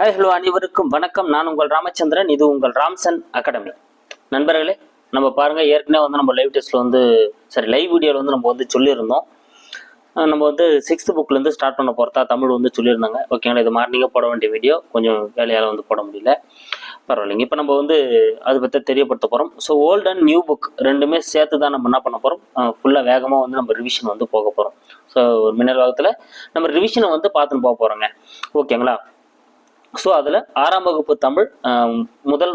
Hi hello அனைவருக்கும் வணக்கம். நான் உங்கள் ராமச்சந்திரன். இது உங்கள் ராம்சன் அகாடமி. நண்பர்களே நம்ம பாருங்கள் ஏற்கனவே வந்து நம்ம லைவ் டெஸ்ட்டில் வந்து சரி லைவ் வீடியோவில் வந்து நம்ம வந்து சொல்லியிருந்தோம். நம்ம வந்து சிக்ஸ்த் புக்லேருந்து ஸ்டார்ட் பண்ண போகிறதா தமிழ் வந்து சொல்லியிருந்தாங்க. ஓகேங்களா இது மார்னிங்காக போட வேண்டிய வீடியோ கொஞ்சம் வேலையால் வந்து போட முடியல. பரவாயில்லைங்க. இப்போ நம்ம வந்து அதை பற்றி தெரியப்படுத்த போகிறோம் so old and new book ரெண்டுமே சேர்த்து தான் நம்ம என்ன பண்ண போகிறோம் ஃபுல்லாக வேகமாக வந்து நம்ம ரிவிஷன் வந்து போக போகிறோம் ஸோ ஒரு மின்னல் வாகத்தில் நம்ம ரிவிஷனை வந்து பார்த்துன்னு போக போகிறோங்க ஓகேங்களா ஸோ அதில் ஆறாம் வகுப்பு தமிழ் முதல்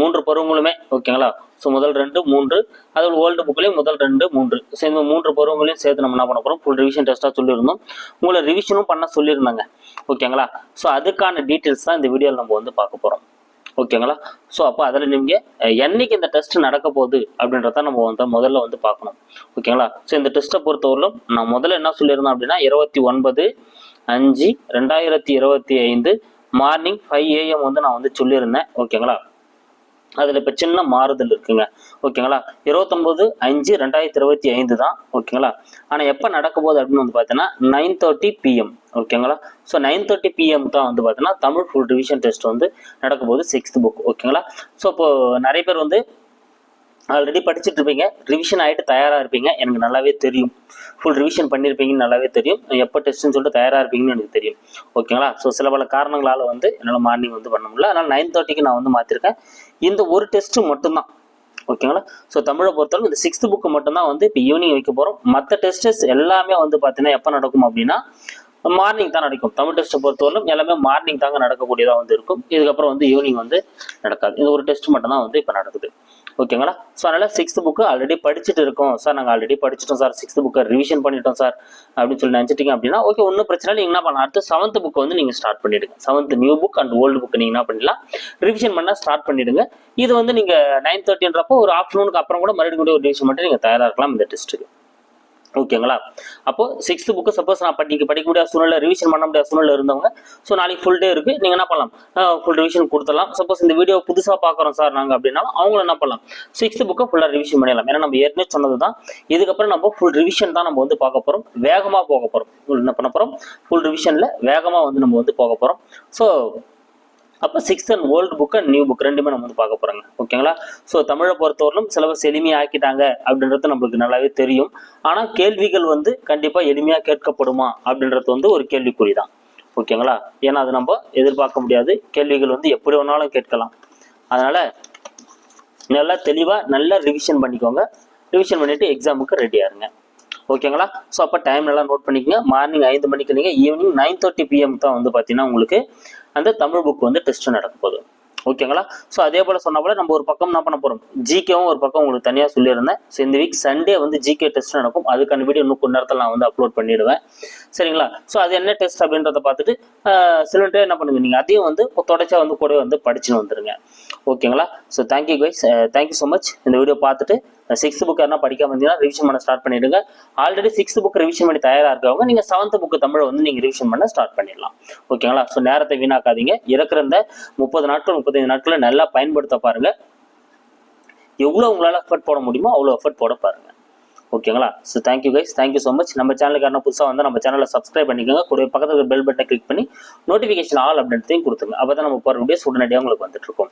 மூன்று பருவங்களுமே ஓகேங்களா? ஸோ முதல் ரெண்டு மூன்று அதில் ஓல்டு புக்லேயும் முதல் ரெண்டு மூன்று. ஸோ இந்த மூன்று பருவங்களையும் சேர்த்து நம்ம என்ன பண்ண போகிறோம் ஃபுல் ரிவிஷன் டெஸ்ட்டாக சொல்லியிருந்தோம். உங்களை ரிவிஷனும் பண்ண சொல்லியிருந்தாங்க. ஓகேங்களா? ஸோ அதுக்கான டீட்டெயில்ஸ் தான் இந்த வீடியோவில் நம்ம வந்து பார்க்க போகிறோம் ஓகேங்களா? ஸோ அப்போ அதில் நீங்கள் என்னைக்கு இந்த டெஸ்ட் நடக்க போகுது அப்படின்றத நம்ம வந்து முதல்ல வந்து பார்க்கணும். ஓகேங்களா? ஸோ இந்த டெஸ்ட்டை பொறுத்தவரையிலும் நான் முதல்ல என்ன சொல்லியிருந்தேன் அப்படின்னா இருபத்தி ஒன்பது அஞ்சு ரெண்டாயிரத்தி இருபத்தி ஐந்து மார்னிங் ஃபைவ் ஏஎம் வந்து நான் வந்து சொல்லியிருந்தேன். ஓகேங்களா அதில் இப்போ சின்ன மாறுதல் இருக்குங்க. ஓகேங்களா இருபத்தொம்போது அஞ்சு ரெண்டாயிரத்தி இருபத்தி ஐந்து தான். ஓகேங்களா ஆனால் எப்போ நடக்க போகுது அப்படின்னு வந்து பார்த்தீங்கன்னா நைன் தேர்ட்டி பிஎம் ஓகேங்களா ஸோ நைன் தேர்ட்டி பிஎம் தான் வந்து பார்த்தீங்கன்னா தமிழ் ஃபுல் ரிவிஷன் டெஸ்ட் வந்து நடக்க போகுது சிக்ஸ்த் புக் ஓகேங்களா ஸோ இப்போ நிறைய பேர் வந்து ஆல்ரெடி படிச்சுட்டு இருப்பீங்க ரிவிஷன் ஆகிட்டு தயாராக இருப்பீங்க. எனக்கு நல்லாவே தெரியும். ஃபுல் ரிவிஷன் பண்ணியிருப்பீங்கன்னு நல்லாவே தெரியும். எப்போ டெஸ்ட்னு சொல்லிட்டு தயாராக இருப்பீங்கன்னு எனக்கு தெரியும். ஓகேங்களா ஸோ சில பல காரணங்களால் வந்து என்னால் மார்னிங் வந்து பண்ண முடியல. அதனால் நைன் தேர்ட்டிக்கு நான் வந்து மாற்றிருக்கேன் இந்த ஒரு டெஸ்ட்டு மட்டும்தான். ஓகேங்களா ஸோ தமிழை பொறுத்தவரை இந்த சிக்ஸ்த் புக்கு மட்டும்தான் வந்து இப்போ ஈவினிங் வைக்க போகிறோம் மற்ற டெஸ்டஸ் எல்லாமே வந்து பார்த்தீங்கன்னா எப்போ நடக்கும் அப்படின்னா மார்னிங் தான் நடக்கும். தமிழ் டெஸ்ட்டை பொறுத்தவரைக்கும் எல்லாமே மார்னிங் தாங்க நடக்கக்கூடியதாக வந்து இருக்கும். இதுக்கப்புறம் வந்து ஈவினிங் வந்து நடக்காது. இந்த ஒரு டெஸ்ட் மட்டும் தான் வந்து இப்போ நடக்குது. ஓகேங்களா ஸோ அதனால் சிக்ஸ்த் புக்கு ஆல்ரெடி படிச்சுட்டு இருக்கோம். சார் நாங்கள் ஆல்ரெடி படிச்சிட்டோம் சார் சிக்ஸ்த் புக்கை ரிவிஷன் பண்ணிட்டோம் சார் அப்படின்னு சொல்லி நினச்சிட்டிங்க அப்படின்னா ஓகே ஒன்றும் பிரச்சனை இல்லை. நீங்கள் என்ன பண்ணலாம்? அடுத்து செவன்த் புக் வந்து நீங்கள் ஸ்டார்ட் பண்ணிடுங்க. Seventh new book and old book நீங்கள் என்ன பண்ணலாம் ரிவிஷன் பண்ணால் ஸ்டார்ட் பண்ணிடுங்க. இது வந்து நீங்கள் நைன் தேர்ட்டின்றப்போ ஒரு ஆஃப்டர்நூனுக்கு அப்புறம் கூட மறுபடியும் கூட ஒரு ரிவிஷன் மட்டும் நீங்கள் தயாராக இருக்கலாம் இந்த டெஸ்ட்டுக்கு ஓகேங்களா அப்போ சிக்ஸ்த் புக்கு சப்போஸ் நான் படிக்க படிக்க முடியாத சூழ்நிலை ரிவிஷன் பண்ண முடியாத சூழ்நிலை இருந்தவங்க ஸோ நாளைக்கு ஃபுல் டே இருக்கு நீங்க என்ன பண்ணலாம்? ஃபுல் ரிவிஷன் கொடுத்துடலாம். சப்போஸ் இந்த வீடியோ புதுசாக பார்க்குறோம் சார் நாங்கள் அப்படின்னா அவங்களும் என்ன பண்ணலாம்? சிக்ஸ்த் புக்கை ஃபுல்லாக ரிவிஷன் பண்ணிடலாம். ஏன்னா நம்ம ஏற்கனவே சொன்னது தான் இதுக்கப்புறம் நம்ம ஃபுல் ரிவிஷன் தான் நம்ம வந்து பார்க்க போகிறோம் வேகமாக போக போகிறோம் என்ன பண்ண போகிறோம் ஃபுல் ரிவிஷனில் வேகமாக வந்து நம்ம வந்து போக போகிறோம் ஸோ அப்போ sixth and old book and new book ரெண்டுமே நம்ம வந்து பார்க்க போகிறாங்க ஓகேங்களா ஸோ தமிழை பொறுத்தவரையிலும் சிலபஸ் எளிமையாக ஆக்கிட்டாங்க அப்படின்றது நம்மளுக்கு நல்லாவே தெரியும். ஆனால் கேள்விகள் வந்து கண்டிப்பாக எளிமையாக கேட்கப்படுமா அப்படின்றது வந்து ஒரு கேள்விக்குறி தான் ஓகேங்களா ஏன்னா அது நம்ம எதிர்பார்க்க முடியாது. கேள்விகள் வந்து எப்படி வேணாலும் கேட்கலாம். அதனால் நல்லா தெளிவாக நல்லா ரிவிஷன் பண்ணிக்கோங்க. ரிவிஷன் பண்ணிவிட்டு எக்ஸாமுக்கு ரெடியாருங்க ஓகேங்களா ஸோ அப்போ டைம் நல்லா நோட் பண்ணிக்கங்க. மார்னிங் ஐந்து மணிக்கு நீங்கள் ஈவினிங் நைன் தேர்ட்டி பிஎம் தான் வந்து பார்த்தீங்கன்னா உங்களுக்கு அந்த தமிழ் புக் வந்து டெஸ்ட் நடக்க போகுது. ஓகேங்களா ஸோ அதே போல் சொன்ன போல நம்ம ஒரு பக்கம் என்ன பண்ண போகிறோம் ஜிகேவும் ஒரு பக்கம் உங்களுக்கு தனியாக சொல்லியிருந்தேன். ஸோ இந்த வீக் சண்டே வந்து ஜிகே டெஸ்ட் நடக்கும். அதுக்கான வீடியோ இன்னும் கொஞ்ச நேரத்தில் நான் வந்து அப்லோட் பண்ணிடுவேன். சரிங்களா? ஸோ அது என்ன டெஸ்ட் அப்படின்றத பார்த்துட்டு சில டைம் என்ன பண்ணுங்க நீங்கள் அதையும் வந்து தொடச்சா வந்து கூட வந்து படிச்சுன்னு வந்துருங்க. ஓகேங்களா? So thank you guys thank you so much இந்த வீடியோ பார்த்துட்டு சிக்ஸ்த் புக் யாரா படிக்காம இருந்தீங்கன்னா ரிவிஷன் பண்ண ஸ்டார்ட் பண்ணிடுங்க. ஆல்ரெடி சிக்ஸ்த் புக் ரிவிஷன் பண்ணி தயாராக இருக்கவங்க நீங்கள் செவன்த் புக்கு தமிழை வந்து நீங்கள் ரிவிஷன் பண்ண ஸ்டார்ட் பண்ணிடலாம். ஓகேங்களா? ஸோ நேரத்தை வீணாக்காதீங்க. இருக்கிற இந்த முப்பது நாட்கள் முப்பத்தைந்து நாட்களை நல்லா பயன்படுத்த பாருங்கள் எவ்வளோ உங்களால் எஃபர்ட் போட முடியுமோ அவ்வளோ எஃபர்ட் போட பாருங்கள் ஓகேங்களா? So thank you guys thank you so much நம்ம சேனலுக்கு யாரும் புதுசாக வந்து நம்ம சேனலை சப்ஸ்கிரைப் பண்ணிக்கோங்க. கூட பக்கத்தில் பெல் பட்டனை கிளிக் பண்ணி நோட்டிஃபிகேஷன் ஆல் அப்படின்றதையும் கொடுத்துங்க அப்போ தான் நம்ம போகிற வீடியோஸ் உடனடியாக உங்களுக்கு வந்துட்டு இருக்கோம்.